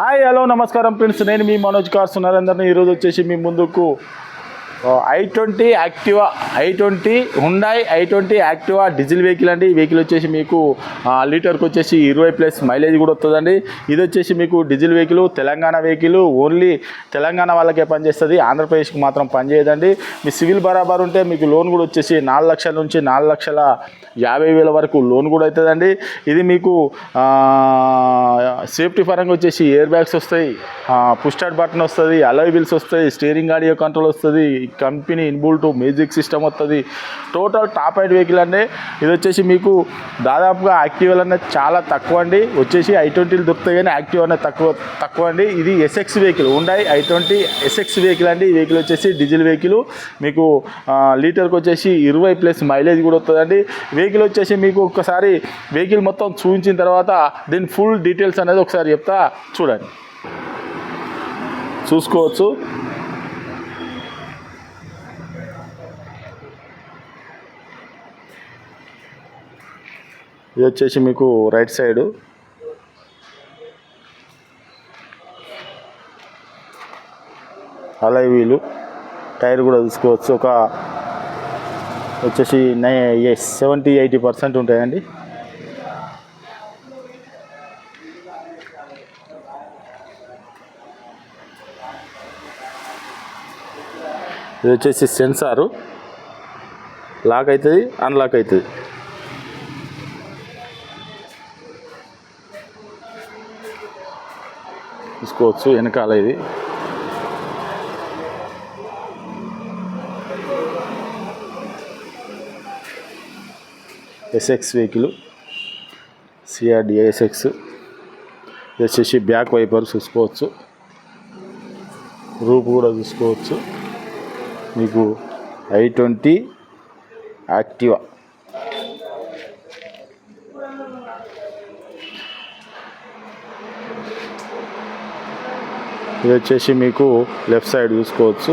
Hi hello నమస్కారం friends. నేను మీ Manoj cars నరేందర్ని ఈరోజు వచ్చేసి మీ ముందుకు I twenty Activa I twenty Hyundai I twenty Activa diesel vehicle అండి. ఈ వెహికల్ వచ్చేసి మీకు లీటర్కి వచ్చేసి ఇరవై ప్లస్ మైలేజ్ కూడా వస్తుందండి. ఇది వచ్చేసి మీకు diesel vehicle Telangana vehicle only Telangana వాళ్ళకే పనిచేస్తుంది. ఆంధ్రప్రదేశ్కి మాత్రం పనిచేయదండి. మీ సివిల్ బరాబర్ ఉంటే మీకు లోన్ కూడా వచ్చేసి నాలుగు లక్షల నుంచి నాలుగు లక్షల యాభై వేల వరకు లోన్ కూడా అవుతుందండి. ఇది మీకు సేఫ్టీ పరంగా వచ్చేసి ఎయిర్ బ్యాగ్స్ వస్తాయి పుష్ బటన్ వస్తుంది అలై వీల్స్ వస్తాయి స్టీరింగ్ ఆడియో కంట్రోల్ వస్తుంది కంపెనీ ఇన్బుల్ట్ మ్యూజిక్ సిస్టమ్ వస్తుంది టోటల్ టాప్ హైడ్ వెహికల్ అండి. ఇది వచ్చేసి మీకు దాదాపుగా యాక్టివ్ అనేది చాలా తక్కువ అండి. వచ్చేసి ఐ ట్వంటీలు దొరుకుతాయి కానీ యాక్టివ్ అనేది తక్కువ తక్కువ అండి. ఇది ఎస్ఎక్స్ వెహికల్ ఉండాయి ఐ ట్వంటీ ఎస్ఎక్స్ వెహికల్ అండి. ఈ వెహికల్ వచ్చేసి డీజిల్ వెహికల్. మీకు లీటర్కి వచ్చేసి ఇరవై ప్లస్ మైలేజ్ కూడా వస్తుందండి వెహికల్ వచ్చేసి మీకు ఒక్కసారి వెహికల్ మొత్తం చూపించిన తర్వాత దీని ఫుల్ డీటెయిల్స్ అనేది ఒకసారి చెప్తా చూడండి. చూసుకోవచ్చు. ఇది వచ్చేసి మీకు రైట్ సైడు. అలై వీలు. టైర్ కూడా చూసుకోవచ్చు ఒక వచ్చేసి నై సెవెంటీ ఎయిటీ పర్సెంట్ ఉంటాయండి. ఇది వచ్చేసి సెన్సారు. లాక్ అవుతుంది అన్లాక్ అవుతుంది. చూసుకోవచ్చు వెనకాల ఇది. ఎస్ఎక్స్ వెహికల్ సిఆర్డిఎస్ఎక్స్ ఇది వచ్చేసి బ్యాక్ వైపర్ చూసుకోవచ్చు. రూప్ కూడా చూసుకోవచ్చు. మీకు ఐ ట్వంటీ యాక్టివా. ఇది వచ్చేసి మీకు లెఫ్ట్ సైడ్ చూసుకోవచ్చు.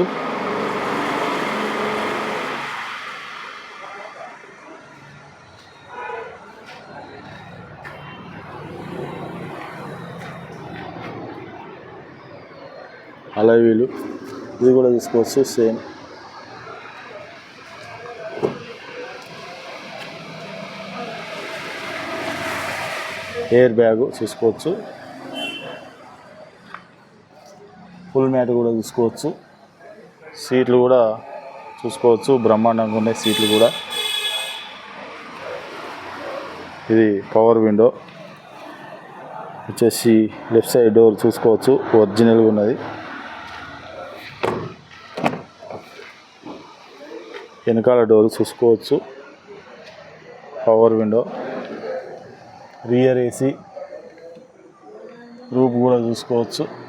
అలవీలు ఇది కూడా తీసుకోవచ్చు సేమ్. ఎయిర్ బ్యాగ్ చూసుకోవచ్చు. ఫుల్ మ్యాట్ కూడా చూసుకోవచ్చు. సీట్లు కూడా చూసుకోవచ్చు. బ్రహ్మాండంగా ఉన్నాయి సీట్లు కూడా. ఇది పవర్ విండో. వచ్చేసి లెఫ్ట్ సైడ్ డోర్ చూసుకోవచ్చు. ఒరిజినల్గా ఉన్నది. వెనకాల డోర్ చూసుకోవచ్చు. Power window. Rear AC. Roof కూడా చూసుకోవచ్చు.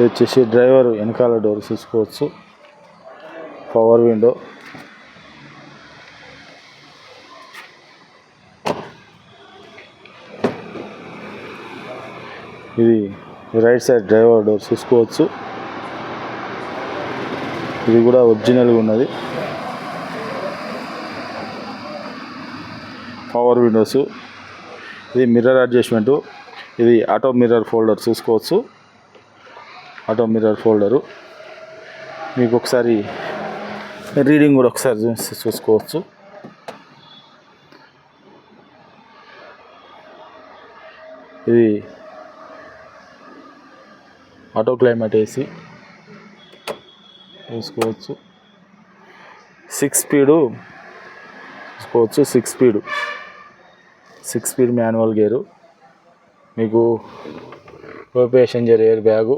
ఇది వచ్చేసి డ్రైవర్ వెనకాల డోర్ చూసుకోవచ్చు పవర్ విండో. ఇది రైట్ సైడ్ డ్రైవర్ డోర్ చూసుకోవచ్చు ఇది కూడా ఒరిజినల్గా ఉన్నది. Power windows. ఇది మిర్రర్ అడ్జస్ట్మెంటు. ఇది ఆటో మిర్రర్ ఫోల్డర్ చూసుకోవచ్చు ఆటో మిర్రర్ ఫోల్డరు. మీకు ఒకసారి రీడింగ్ కూడా ఒకసారి చూసి చూసుకోవచ్చు. ఇది ఆటో క్లైమేట్ ఏసీ చూసుకోవచ్చు. సిక్స్ స్పీడు చూసుకోవచ్చు. Six speed six speed manual gear మీకు co passenger air bag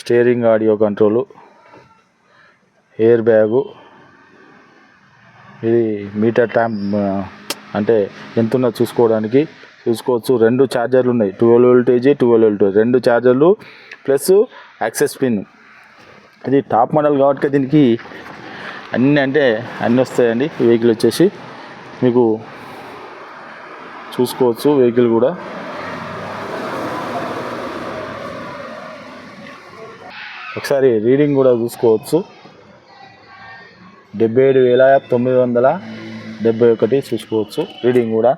steering audio control air bag ఇది మీటర్ టైం అంటే ఎంత ఉన్నదో చూసుకోవడానికి చూసుకోవచ్చు. రెండు ఛార్జర్లు ఉన్నాయి ట్వెల్వ్ వోల్టేజీ ట్వెల్వ్ వోల్టేజ్. రెండు ఛార్జర్లు ప్లస్ యాక్సెస్ పిన్. ఇది టాప్ మోడల్ కాబట్టి దీనికి అన్నీ అంటే అన్నీ వస్తాయండి. వెహికల్ వచ్చేసి మీకు చూసుకోవచ్చు వెహికల్ కూడా. ఒకసారి రీడింగ్ కూడా చూసుకోవచ్చు. డెబ్బై ఏడు వేల తొమ్మిది వందల డెబ్బై ఒకటి చూసుకోవచ్చు. రీడింగ్ కూడా.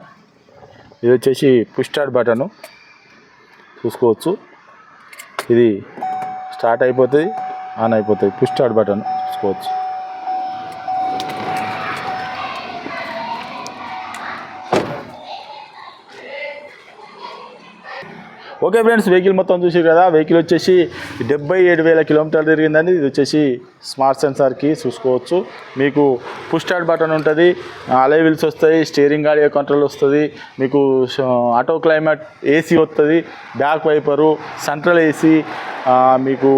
ఇది వచ్చేసి పుష్ స్టార్ట్ బటను చూసుకోవచ్చు. ఇది స్టార్ట్ అయిపోతుంది ఆన్ అయిపోతుంది. పుష్ స్టార్ట్ బటన్ చూసుకోవచ్చు. ఓకే ఫ్రెండ్స్ వెహికల్ మొత్తం చూసి కదా వెహికల్ వచ్చేసి డెబ్బై ఏడు వేల కిలోమీటర్లు తిరిగిందండి. ఇది వచ్చేసి స్మార్ట్ సెన్సార్కి చూసుకోవచ్చు. మీకు పుష్ స్టార్ట్ బటన్ ఉంటుంది అలై వీల్స్ వస్తాయి స్టీరింగ్ ఆడియో కంట్రోల్ వస్తుంది మీకు ఆటో క్లైమేట్ ఏసీ వస్తుంది బ్యాక్ వైపరు సెంట్రల్ ఏసీ మీకు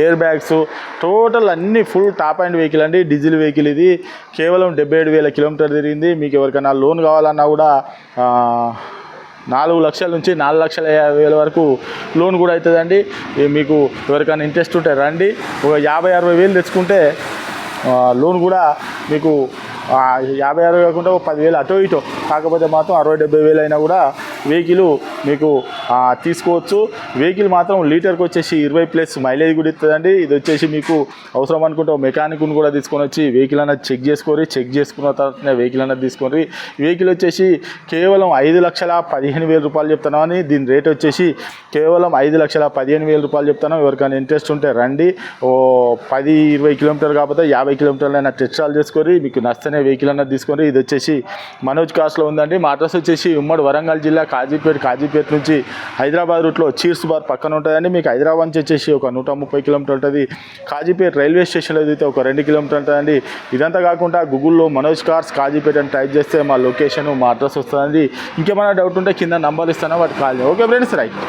ఎయిర్ బ్యాగ్స్ టోటల్ అన్ని ఫుల్ టాప్ అండ్ వెహికల్ అండి. డీజిల్ వెహికల్ ఇది కేవలం డెబ్బై ఏడు వేల కిలోమీటర్ తిరిగింది. మీకు ఎవరికైనా లోన్ కావాలన్నా కూడా నాలుగు లక్షల నుంచి నాలుగు లక్షల యాభై వేల వరకు లోన్ కూడా అవుతుందండి. మీకు ఎవరికైనా ఇంట్రెస్ట్ ఉంటే రండి. ఒక యాభై అరవై వేలు తెచ్చుకుంటే లోన్ కూడా మీకు యాభై అరవై కాకుండా ఒక పదివేలు అటో ఇటో. కాకపోతే మాత్రం అరవై డెబ్బై వేలు అయినా కూడా వెహికల్ మీకు తీసుకోవచ్చు. వెహికల్ మాత్రం లీటర్కి వచ్చేసి ఇరవై ప్లస్ మైలేజ్ కూడా ఇస్తుందండి. ఇది వచ్చేసి మీకు అవసరం అనుకుంటే మెకానిక్ను కూడా తీసుకొని వచ్చి వెహికల్ అన్నది చెక్ చేసుకొని చెక్ చేసుకున్న తర్వాతనే వెహికల్ అన్నది తీసుకొని వెహికల్ వచ్చేసి కేవలం ఐదు లక్షల పదిహేను వేల రూపాయలు చెప్తున్నాం అని దీని రేట్ వచ్చేసి కేవలం ఐదు లక్షల పదిహేను వేల రూపాయలు చెప్తాను ఎవరికైనా ఇంట్రెస్ట్ ఉంటే రండి. ఓ పది ఇరవై కిలోమీటర్లు కాకపోతే యాభై కిలోమీటర్లైనా టెస్ట్ చేసుకొని మీకు నచ్చనే వెహికల్ అన్నది తీసుకొని ఇది వచ్చేసి మనోజ్ కాస్ట్లో ఉందండి. మా అడ్రస్ వచ్చేసి ఉమ్మడి వరంగల్ జిల్లా కాజీపేట కాజీపేట నుంచి హైదరాబాద్ రూట్లో చీర్స్ బార్ పక్కన ఉంటుందండి. మీకు హైదరాబాద్ నుంచి వచ్చేసి ఒక నూట ముప్పై కిలోమీటర్ ఉంటుంది. కాజీపేట రైల్వే స్టేషన్లో అయితే ఒక రెండు కిలోమీటర్ ఉంటుందండి. ఇదంతా కాకుండా గూగుల్లో మనోజ్ కార్స్ కాజీపేట అని టైప్ చేస్తే మా లొకేషన్ మా అడ్రస్ వస్తుందండి. ఇంకేమైనా డౌట్ ఉంటే కింద నంబర్ ఇస్తాను వాటి కాల్ ఓకే ఫ్రెండ్స్ రైట్.